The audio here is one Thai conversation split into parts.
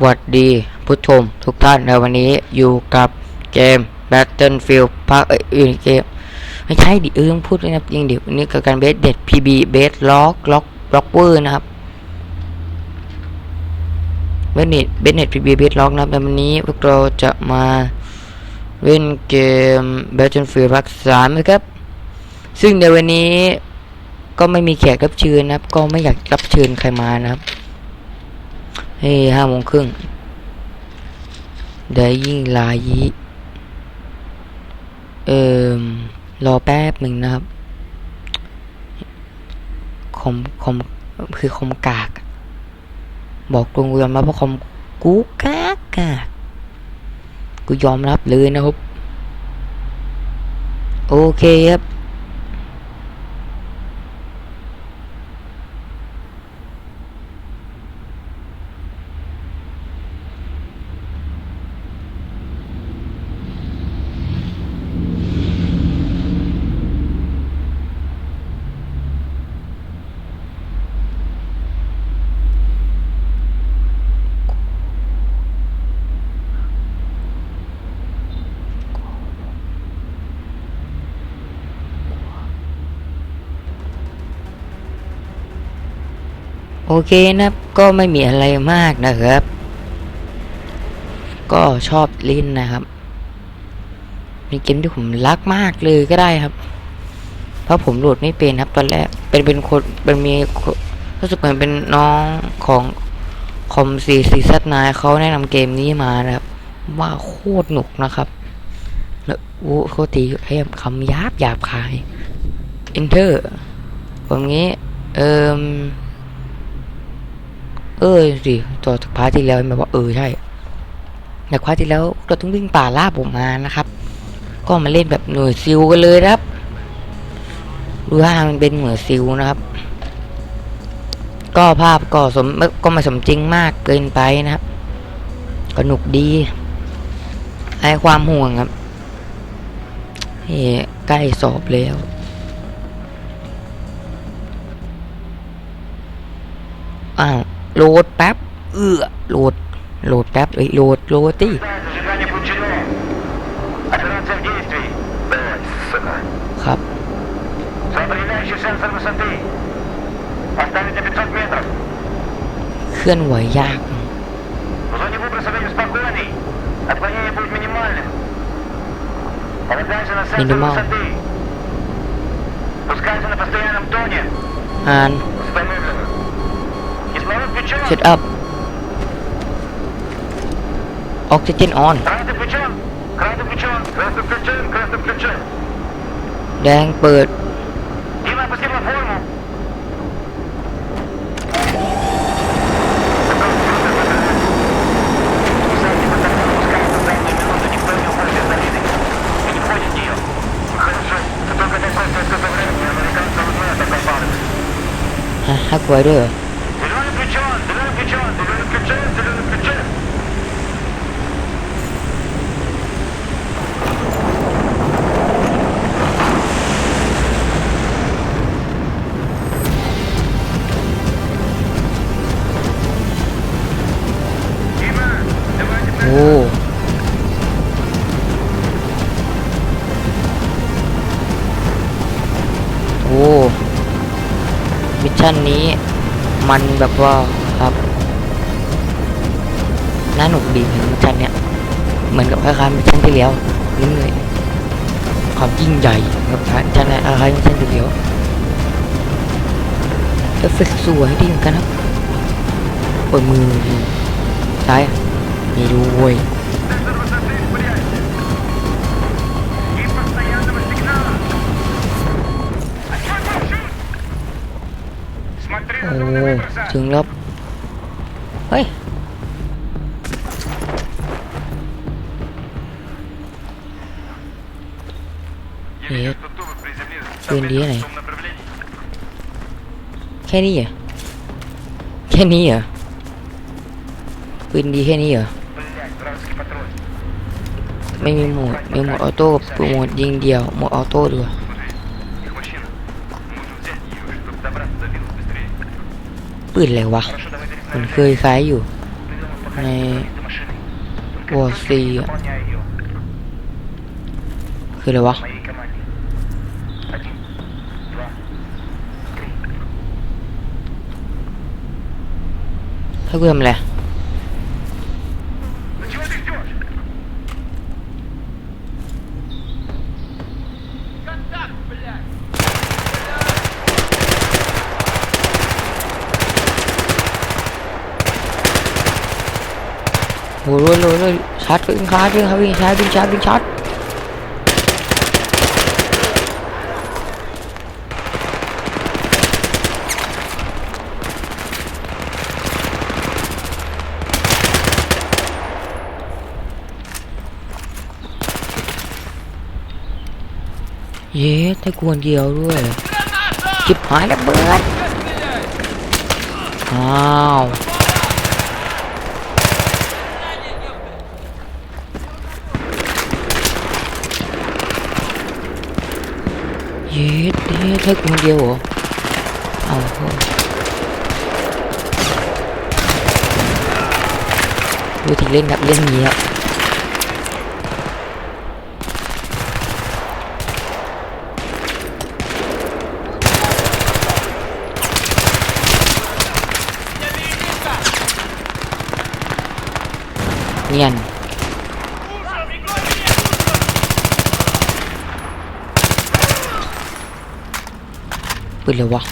หวัดดีผู้ชมทุกท่านในวันนี้อยู่กับเกม Battlefield ภาคอื่นเกม ไม่ใช่ดิเออต้องพูดเลยนะจริงดิวันนี้กับการเบสเด็ด PB เบสล็อกล็อกล็อกเวอร์นะครับเบสเน็ตเบสเน็ต PB เบสล็อกนะครับในวันนี้พวกเราจะมาเล่นเกม Battlefield ภาคสามนะครับ ซึ่งในวันนี้ก็ไม่มีแขกรับเชิญนะครับ ก็ไม่อยากรับเชิญใครมานะครับ เฮ้ห้าโมงครึ่งเดี๋ยวยิ่งลายีเอ่อรอแป๊บหนึ่งนะครับคอมคอมคือคอมกาก บอกตรงกูยอมรับว่าคอมกูกากกากกูยอมรับเลยนะครับ โอเคครับ โอเคนะครับก็ไม่มีอะไรมากนะครับ ก็ชอบเล่นนะครับมีเกมที่ผมรักมากเลยก็ได้ครับ เพราะผมโหลดไม่เป็นครับ ตอนแรกเป็นเป็นคนเป็นมีคนรู้สึกเหมือนเป็นน้องของคอมซีซีซัดนายเขาแนะนำเกมนี้มานะครับ ว่าโคตรหนุกนะครับ แล้วโอ้โคตรตีให้คำหยาบหยาบคาย enter ผมงี้ เอิม เออสิต่อจากพาร์ทที่แล้วแบบว่าเออใช่ในพาร์ทที่แล้วเราต้องวิ่งป่าล่าผมมานะครับ ก็มาเล่นแบบหน่วยซิลกันเลยนะครับดูว่ามันเป็นเหน่วยซิลนะครับ ก็ภาพก็สมก็ไมาสมจริงมากเกินไปนะครับก็หนุกดีให้ความห่วงครับเฮ้ใกล้สอบแล้วอ้าว โหลดแป๊บ เอื้อโหลด โหลดแป๊บเอ้ยโหลดโหลดดิครับเคลื่อนไหวยากมินิมอลอ่าน Shut up. Oxygen on. Đang bật. Hát quay đấy rồi มิชชั่นนี้มันแบบว่าครับ น่าหนุกดีเหมือนชั้นเนี่ยเหมือนกับคล้ายๆชั้นที่แล้วนี่เลยความยิ่งใหญ่ครับชั้นไหนอะไรชั้นที่แล้วเอฟเฟกสวยดีเหมือนกันครับเปิดมือซ้ายมีด้วยโอ้ถึงแล้วเฮ้ย เฮ้ยปืนดีอะไรแค่นี้เหรอแค่นี้เหรอปืนดีแค่นี้เหรอไม่มีโหมดมีโหมดออโต้กับโหมดยิงเดียวโหมดออโต้ด้วยปืนอะไรวะมันเคยใช้อยู่ ในวอร์ซีคืออะไรวะ thôi cứ làm nè ngồi luôn luôn. Sát binh sát binh sát binh sát binh sát binh sát เย้แต่กวนเดียวด้วย จิบหายแล้วเบิดอ้าวเย็ดเย็ดแค่คนเดียวเหรอเอาเถอะดูที่เล่นครับเล่นนี้ครับเนียน ปืนเลยวะ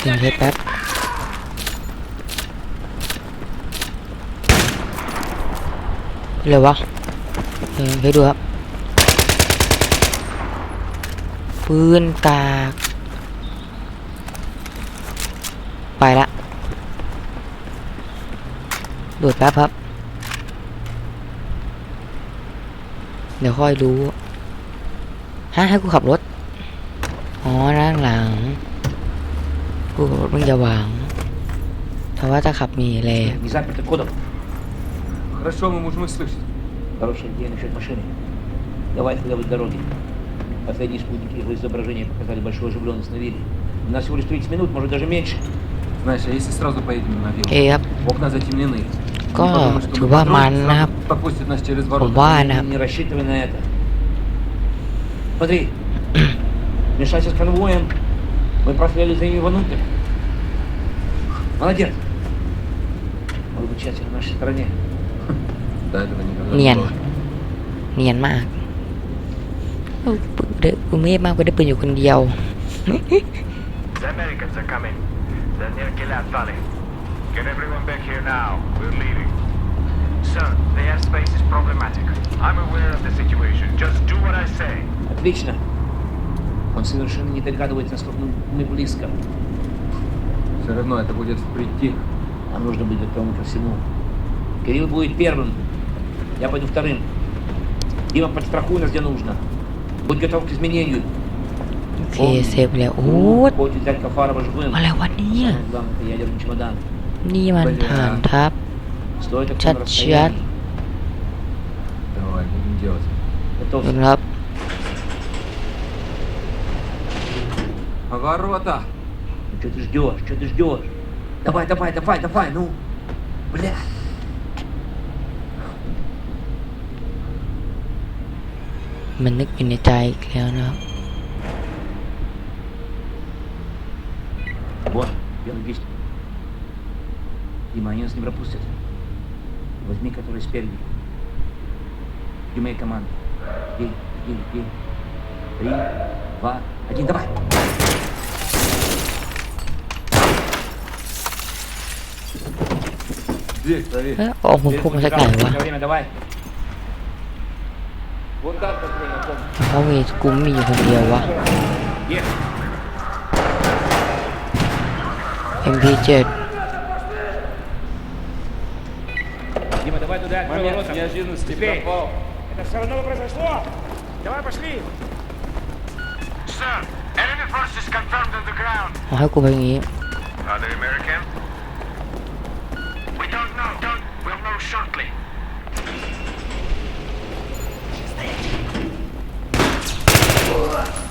ทิ้งเพชรแป๊บเลยวะเออเพชรดูครับปืนกาก ไปละดูดแป๊บครับ เดี๋ยวค่อยรู้ฮะให้กูขับรถ อ๋อนั่งหลัง กูขับรถมึงจะวางแต่ว่าจะขับมีแรง Не заперты кодом. Хорошо, мы можем их слышать. Хорошая идея насчет машины. Давай тогда в дороге. Последние спутники его изображения показали большую оживленность на вилле. У нас всего лишь 30 минут, может даже меньше. Знаешь, а если сразу поедем на โอ виллу? เคครับ Окна затемнены. Ка- Они подумают, что мы чува, патруль, ман, сразу нап. Пропустят нас через ผม ворота. ว่านะครับ Не рассчитывай на это. Смотри. Мешайся с конвоем. Мы проследили за ними внутрь. Молодец. Надо быть тщательно на нашей стороне. До этого никогда เนียน было. เนียนมากเออปืนเด้อกูไม่มากก็ได้ปืนอยู่คนเดียว The Americans are coming. They're near Gilad Valley. Get everyone back here now. We're leaving. Sir, the airspace is problematic. I'm aware of the situation. Just do what I say. Отлично. Он совершенно не догадывается, насколько мы- мы близко. Все равно это будет впритык. Нам нужно быть готовым ко всему. Кирилл будет первым. Я пойду вторым. Дима, подстрахуй нас, где нужно. Будь готов к изменению. โอเคเซฟแล้วโอ้ย Будь взять Кафарова живым. อะไรวะเนี่ย Самое главное, это ядерный чемодан. นี่มันฐานทัพ Стой так Чат- на расстоянии. Давай, будем делать. ดู Готов. นะครับ Ворота! Ну, что ты ждешь? Что ты ждешь? Давай, давай, давай, давай, ну. Бля. มันนึกอยู่ในใจอีกแล้วนะครับ Вот, белый лист. Дима, они нас не пропустят. Возьми, который спереди. Дима и команда. Бей, бей, бей. Три, два, один, давай. Дверь проверь. เอ้ยออกผมพุ่งมาจากไหนวะ Время, давай. Вот так, как я помню. เขามีกูมีอยู่คนเดียววะ Есть. MP7 Ma mia, mi agilnosti пропал. Это все равно произошло. Давай пошли. Sir, enemy forces confirmed on the ground. How could we? Other American? We don't know. Don't. We'll know shortly. She's there.